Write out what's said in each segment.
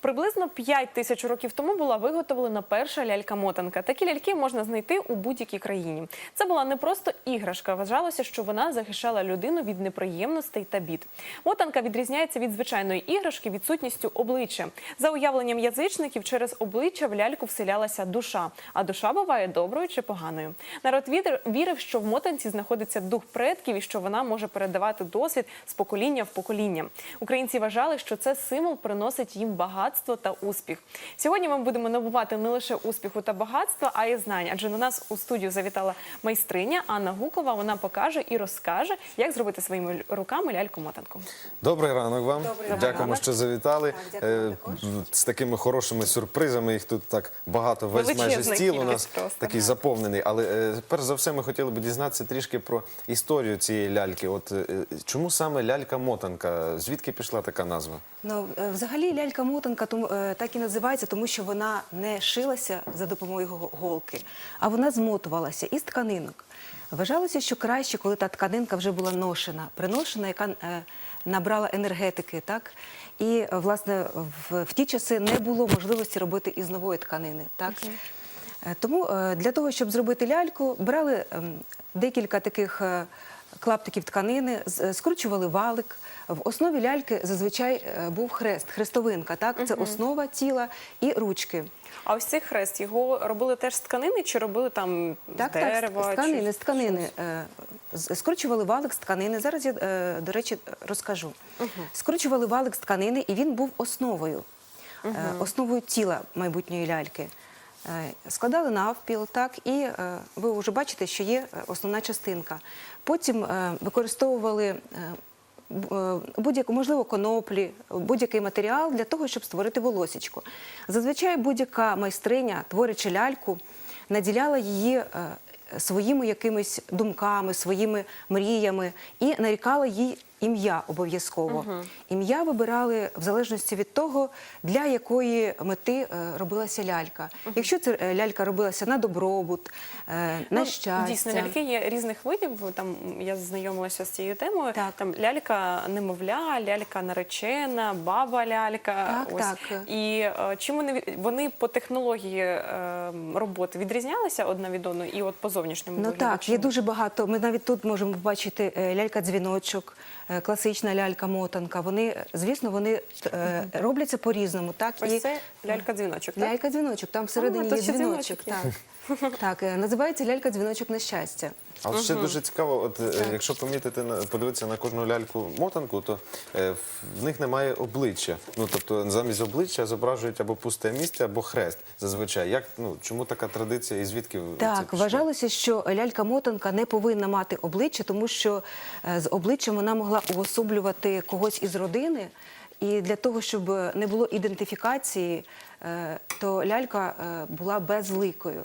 Приблизно 5 тисяч років тому була виготовлена перша лялька-мотанка. Такі ляльки можна знайти у будь-якій країні. Це була не просто іграшка. Вважалося, що вона захищала людину від неприємностей та бід. Мотанка відрізняється від звичайної іграшки відсутністю обличчя. За уявленням язичників, через обличчя в ляльку вселялася душа, а душа буває доброю чи поганою. Народ вір- вірив, що в мотанці знаходиться дух предків і що вона може передавати досвід з покоління в покоління. Українці вважали, що це символ приносить їм багатство та успіх. Сьогодні ми будемо набувати не лише успіху та багатства, а й знань. Адже до нас у студію завітала майстриня Анна Гукова. Вона покаже і розкаже, як зробити своїми руками ляльку-мотанку. Добрий ранок вам. Добрий Дякуємо, ранок. що завітали. Так, дякую Е. З такими хорошими сюрпризами. Їх тут так багато. Весь майже стіл у нас просто, такий так. заповнений. Але е, перш за все, ми хотіли б дізнатися трішки про історію цієї ляльки. От е, чому саме лялька-мотанка? Звідки пішла така назва? Ну, е, взагалі лялька-мотанка е, так і називається, тому що вона не шилася за допомогою голки, а вона змотувалася із тканинок. Вважалося, що краще, коли та тканинка вже була ношена, приношена, яка е, набрала енергетики. Так? І, власне, в, в ті часи не було можливості робити із нової тканини. Так? Е, Тому для того, щоб зробити ляльку, брали ем, декілька таких клаптиків тканини, е, скручували валик. В основі ляльки зазвичай е, був хрест, хрестовинка. Так? Це основа тіла і ручки. А ось цей хрест його робили теж з тканини чи робили там Так, дерева? так, з тканини, чи з тканини. е, Скручували валик з тканини. Зараз я, до речі, розкажу. Скручували валик з тканини, і він був основою, основою тіла майбутньої ляльки. Е, Складали навпіл, так, і е, ви вже бачите, що є е, основна частинка. Потім використовували будь-яку, можливо, коноплі, будь-який матеріал для того, щоб створити волосічко. Зазвичай будь-яка майстриня, творячи ляльку, наділяла її своїми якимись думками, своїми мріями і нарікала їй ім'я обов'язково. Ім'я вибирали в залежності від того, для якої мети е, робилася лялька. Якщо це е, лялька робилася на добробут, е, на Ну, щастя. Дійсно, ляльки є різних видів. Там я знайомилася з цією темою. Так. Там лялька немовля, лялька наречена, баба лялька. Так, так. І чим вони вони по технології роботи відрізнялися одна від одної, і от по зовнішньому Ну вигляду? так, є дуже багато. Ми навіть тут можемо побачити лялька-дзвіночок, класична лялька-мотанка. Вони, звісно, вони е, робляться по-різному. Так, Ось це лялька-дзвіночок, так? Лялька-дзвіночок, там всередині А, є дзвіночок. дзвіночок Так, так е, називається лялька-дзвіночок на щастя. А от ще дуже цікаво, от е, якщо помітити на подивитися на кожну ляльку-мотанку, то е, в них немає обличчя. Ну тобто замість обличчя зображують або пусте місце, або хрест. Зазвичай. Як ну чому така традиція і звідки це Так, пішло? вважалося, що лялька-мотанка не повинна мати обличчя, тому що е, з обличчям вона могла уособлювати когось із родини. І для того, щоб не було ідентифікації, е, то лялька е, була безликою.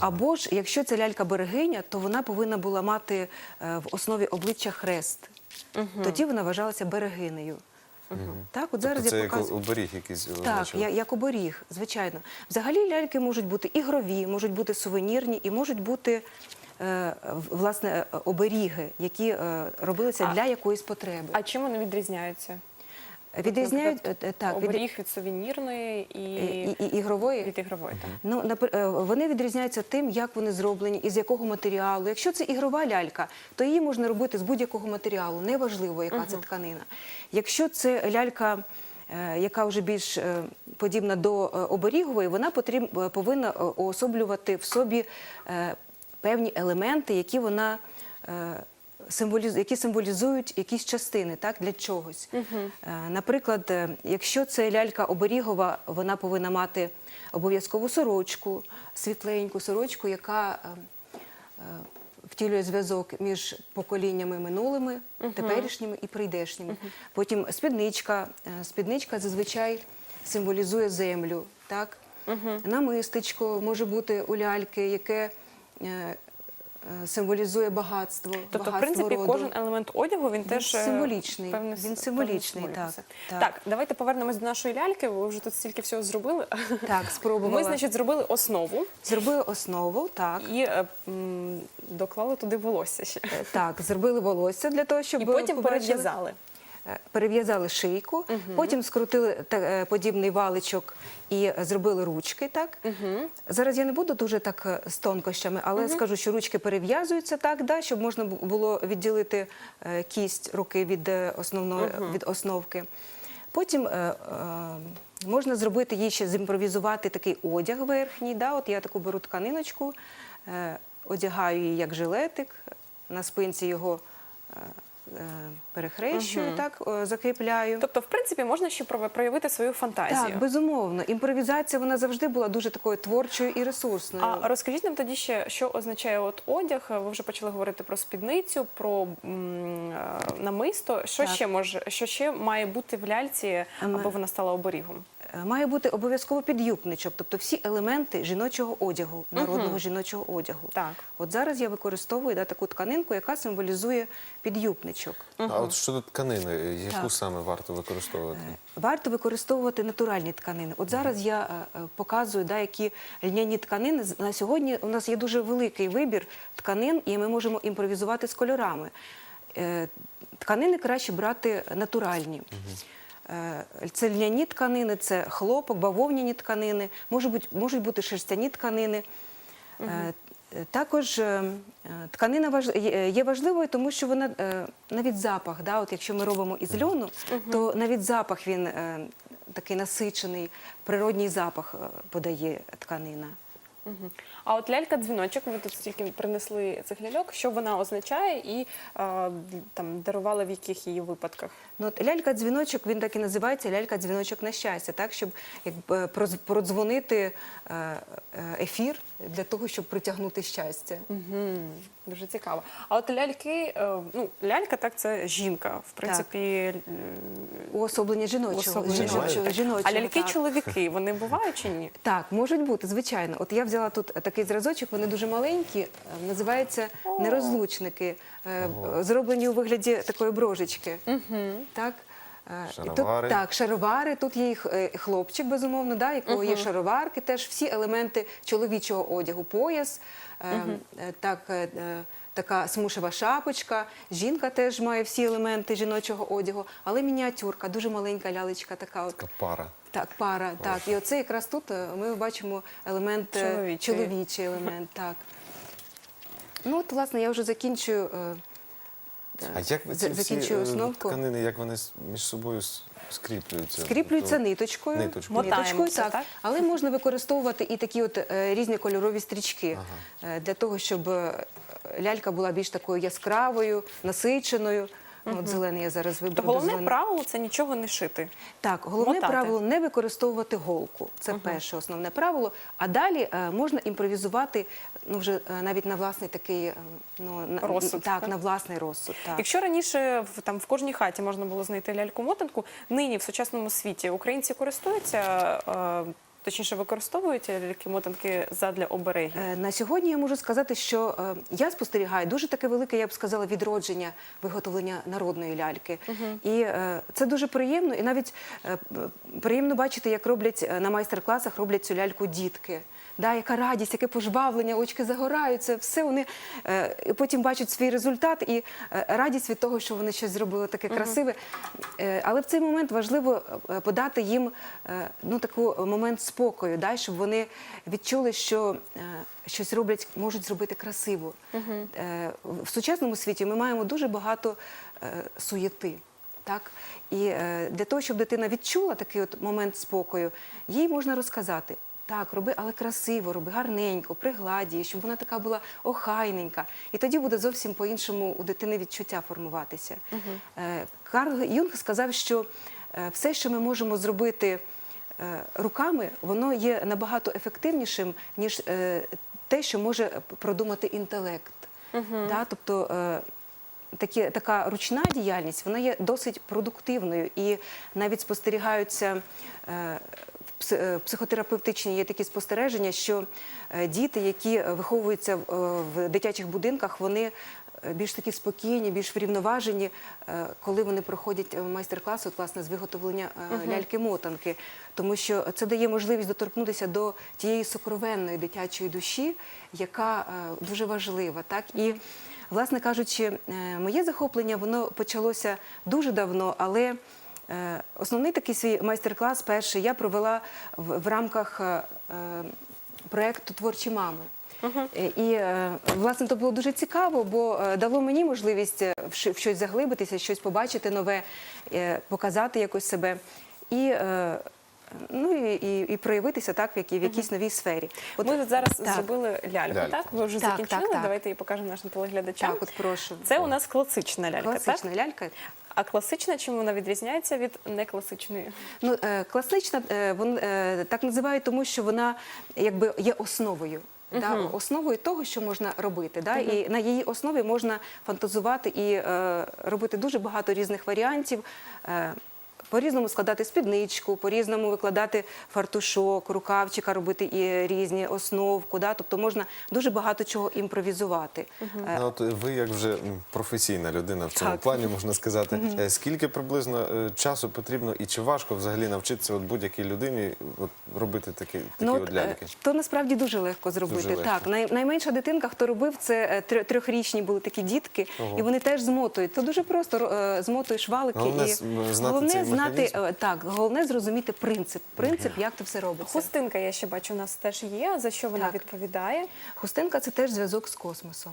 Або ж, якщо це лялька-берегиня, то вона повинна була мати е, в основі обличчя хрест. Тоді вона вважалася берегинею. Так, от зараз Тобто це я як показую. оберіг якийсь Так, я- як оберіг, звичайно. Взагалі ляльки можуть бути ігрові, можуть бути сувенірні і можуть бути е, власне оберіги, які е, робилися А- для якоїсь потреби. А чим вони відрізняються? Відрізняють е, е, так, від, оберіг від сувенірної і, і, і, ігрової. від ігрової. Так. Ну, напр- е, вони відрізняються тим, як вони зроблені, із якого матеріалу. Якщо це ігрова лялька, то її можна робити з будь-якого матеріалу, неважливо, яка це тканина. Якщо це лялька, яка вже більш подібна до оберігової, вона потріб, е, повинна уособлювати в собі певні елементи, які вона. Символіз- які символізують якісь частини так, для чогось. Е, Наприклад, е, якщо це лялька оберігова, вона повинна мати обов'язкову сорочку, світленьку сорочку, яка е, втілює зв'язок між поколіннями минулими, теперішніми і прийдешніми. Потім спідничка. Спідничка зазвичай символізує землю. Так? Намистечко може бути у ляльки, яке символізує багатство. Тобто, в принципі, роду. кожен елемент одягу він, теж е, символічний. певне- Він символічний, так, так. Так, давайте повернемось до нашої ляльки. Ви вже тут стільки всього зробили. Так, спробували. Ми, значить, зробили основу Зробили основу, так. і е, м, доклали туди волосся ще. Так, зробили волосся для того, щоб І потім перев'язали. Е, перев'язали шийку, потім скрутили е, подібний валичок і зробили ручки. Так зараз я не буду дуже так е, з тонкощами, але скажу, що ручки перев'язуються так, да, щоб можна було відділити кість руки від основки. Потім е, е, можна зробити їй ще зімпровізувати такий одяг верхній. Да? От я таку беру тканиночку, е, одягаю її як жилетик, на спинці його е, е, перехрещую, так, е, закріпляю. Тобто, в принципі, можна ще проявити свою фантазію. Так, безумовно. Імпровізація вона завжди була дуже такою творчою і ресурсною. А розкажіть нам тоді ще, що означає от одяг. Ви вже почали говорити про спідницю, про м, е, намисто. Що Так. ще може, що ще має бути в ляльці, Ем, аби вона стала оберігом? Е, Має бути обов'язково підюбничок, тобто всі елементи жіночого одягу, народного жіночого одягу. Так. От зараз я використовую да, таку тканинку, яка символізує підюбничок. А от щодо тканини, яку Так. саме варто використовувати? Варто використовувати натуральні тканини. От зараз я е, е, показую, да, які льняні тканини. З- На сьогодні у нас є дуже великий вибір тканин, і ми можемо імпровізувати з кольорами. Е, Тканини краще брати натуральні. Е, Це льняні тканини, це хлопок, бавовняні тканини, можуть бути, можуть бути шерстяні тканини. Е, Також е, тканина важ- є- важливою, тому що вона навіть запах, да, от якщо ми робимо із льону, то навіть запах він такий насичений, природній запах подає тканина. А от лялька-дзвіночок, ви тут стільки принесли цих ляльок, що вона означає і е, там дарували в яких її випадках? Ну, от лялька-дзвіночок, він так і називається лялька-дзвіночок на щастя, так, щоб якби, продзвонити е, е, ефір для того, щоб притягнути щастя. Угу. Дуже цікаво. А от ляльки, е, ну лялька, так це жінка, в принципі. е, Уособлення жіночого. Уособлення жіночого, жіночого. жіночого, А ляльки так. чоловіки, вони бувають чи ні? Так, можуть бути, звичайно. От я взяла тут такий зразочок, вони дуже маленькі, е, називаються О. нерозлучники, зроблені у вигляді такої брожечки. Так? Е, і Шаровари. Тут, так, шаровари. Тут є і х- е, хлопчик, безумовно, да, якого є шароварки, теж всі елементи чоловічого одягу, пояс, е, е, так, е, е, така смушева шапочка. Жінка теж має всі елементи жіночого одягу, але мініатюрка, дуже маленька лялечка така. От. Така пара. Так, пара, так. І оце якраз тут ми бачимо елемент Чоловічий. чоловічий елемент, так. Ну, от, власне, я вже закінчую. А як ви ці всі закінчую е, основку. тканини, як вони с- між собою с- скріплюються? Скріплюються Тобто- ниточкою, Ниточкою. Мотаємося, так. так? але можна використовувати і такі от е, різні кольорові стрічки е, для того, щоб е, лялька була більш такою яскравою, насиченою. От зелений я зараз виберу. То головне правило це нічого не шити. Так, головне Мотати. правило не використовувати голку. Це перше основне правило. А далі е, можна імпровізувати ну вже е, навіть на власний такий е, ну на Розсуд, так, так? на власний розсуд. Так. Якщо раніше в там в кожній хаті можна було знайти ляльку-мотанку, нині в сучасному світі українці користуються, е, точніше використовують ляльки-мотанки задля оберегів. Е, На сьогодні я можу сказати, що е, я спостерігаю дуже таке велике, я б сказала, відродження виготовлення народної ляльки. І е, це дуже приємно, і навіть приємно бачити, як роблять на майстер-класах роблять цю ляльку дітки. Да, яка радість, яке пожвавлення, очки загораються, все вони е, потім бачать свій результат і е, радість від того, що вони щось зробили таке красиве. Е, але в цей момент важливо е, подати їм е, ну, таку момент спокою, да, щоб вони відчули, що е, щось роблять, можуть зробити красиво. Е, в сучасному світі ми маємо дуже багато е, суєти. Так? І е, для того, щоб дитина відчула такий от момент спокою, їй можна розказати. Так, роби, але красиво, роби гарненько, пригладі, щоб вона така була охайненька. І тоді буде зовсім по-іншому у дитини відчуття формуватися. Е, Карл Юнг сказав, що е, все, що ми можемо зробити е, руками, воно є набагато ефективнішим, ніж те, що може продумати інтелект. Да? Тобто такі, така ручна діяльність вона є досить продуктивною і навіть спостерігаються. е, Психотерапевтичні є такі спостереження, що е, діти, які е, виховуються в- е, дитячих будинках, вони е, більш такі спокійні, більш врівноважені, е, коли вони проходять е, майстер-клас, от, власне, з виготовлення е, ляльки-мотанки. Тому що це дає можливість доторкнутися до тієї сокровенної дитячої душі, яка е, дуже важлива. Так? І Власне кажучи, е, моє захоплення воно почалося дуже давно, але е, основний такий свій майстер-клас перший я провела в, рамках е, е, проєкту Творчі мами. Е, І е, власне то було дуже цікаво, бо е, дало мені можливість е, в щось заглибитися, щось побачити нове, е, показати якось себе. І е, Ну і, і, і проявитися так в, які, в якійсь новій сфері. От, Ми тут зараз так. зробили ляльку, Ляльку. так? Ви вже Так, закінчили. так, так. Давайте її покажемо нашим телеглядачам. Так, от прошу. Це у нас класична лялька, так? класична лялька. А класична чим вона відрізняється від некласичної? Ну, е, класична е, вон, е, так називають, тому що вона якби є основою. Да, основою того, що можна робити, да, і на її основі можна фантазувати і е, робити дуже багато різних варіантів. Е, по-різному складати спідничку, по-різному викладати фартушок, рукавчика, робити і різні основку. Да? Тобто можна дуже багато чого імпровізувати. Ну, от ви як вже професійна людина в цьому Так. плані, можна сказати, е, скільки приблизно е, часу потрібно і чи важко взагалі навчитися от будь-якій людині от, робити такі, такі Ну, от от, ляльки? то насправді дуже легко зробити. Дуже легко. Так, най, найменша дитинка, хто робив, це трьохрічні були такі дітки, Ого. і вони теж змотують. Це дуже просто ро- змотуєш валики. Головне і знати головне цей знати е, так, головне зрозуміти принцип. Принцип, як це все робиться. Хустинка, я ще бачу, у нас теж є. За що вона Так. відповідає? Хустинка це теж зв'язок з космосом.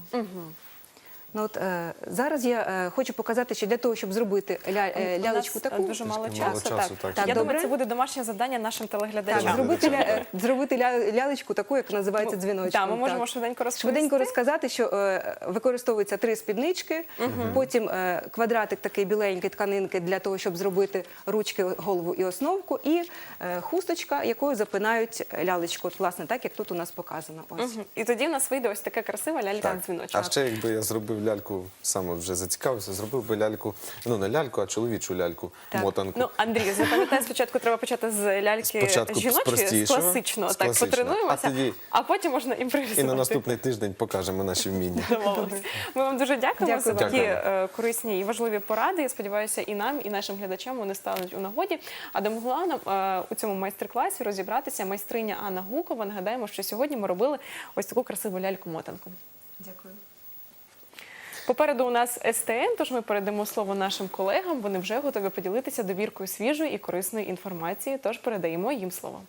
Ну, от, е, зараз я е, хочу показати, що для того, щоб зробити ля, е, У лялечку е, таку, дуже мало часу. мало часу, так. Так, я думаю, це буде домашнє завдання нашим так, телеглядачам. зробити, ля, е, зробити ля, лялечку таку, як називається дзвіночком. так, ми можемо так. швиденько розповісти. Швиденько розказати, що е, використовуються три спіднички, потім е, квадратик такий біленький тканинки для того, щоб зробити ручки, голову і основку, і е, хусточка, якою запинають лялечку. От, власне, так як тут у нас показано. Ось. Мгм. І тоді в нас вийде ось така красива лялька Так. дзвіночок. А ще якби я зробив ляльку, саме вже зацікавився, зробив би ляльку, ну не ляльку, а чоловічу ляльку, Так. мотанку. Ну, Андрій, запам'ятай, спочатку треба почати з ляльки Спочатку жіночої, з класичного, так, потренуємося, А тоді- а потім можна І імпровізувати. на наступний тиждень покажемо наші вміння. Ми вам дуже дякуємо за такі е, корисні і важливі поради. Я сподіваюся, і нам, і нашим глядачам вони стануть у нагоді. А допомогла нам е, у цьому майстер-класі розібратися майстриня Анна Гукова. Нагадаємо, що сьогодні ми робили ось таку красиву ляльку-мотанку. Дякую. Попереду у нас СТН, тож ми передамо слово нашим колегам. Вони вже готові поділитися довіркою свіжої і корисної інформації. Тож передаємо їм слово.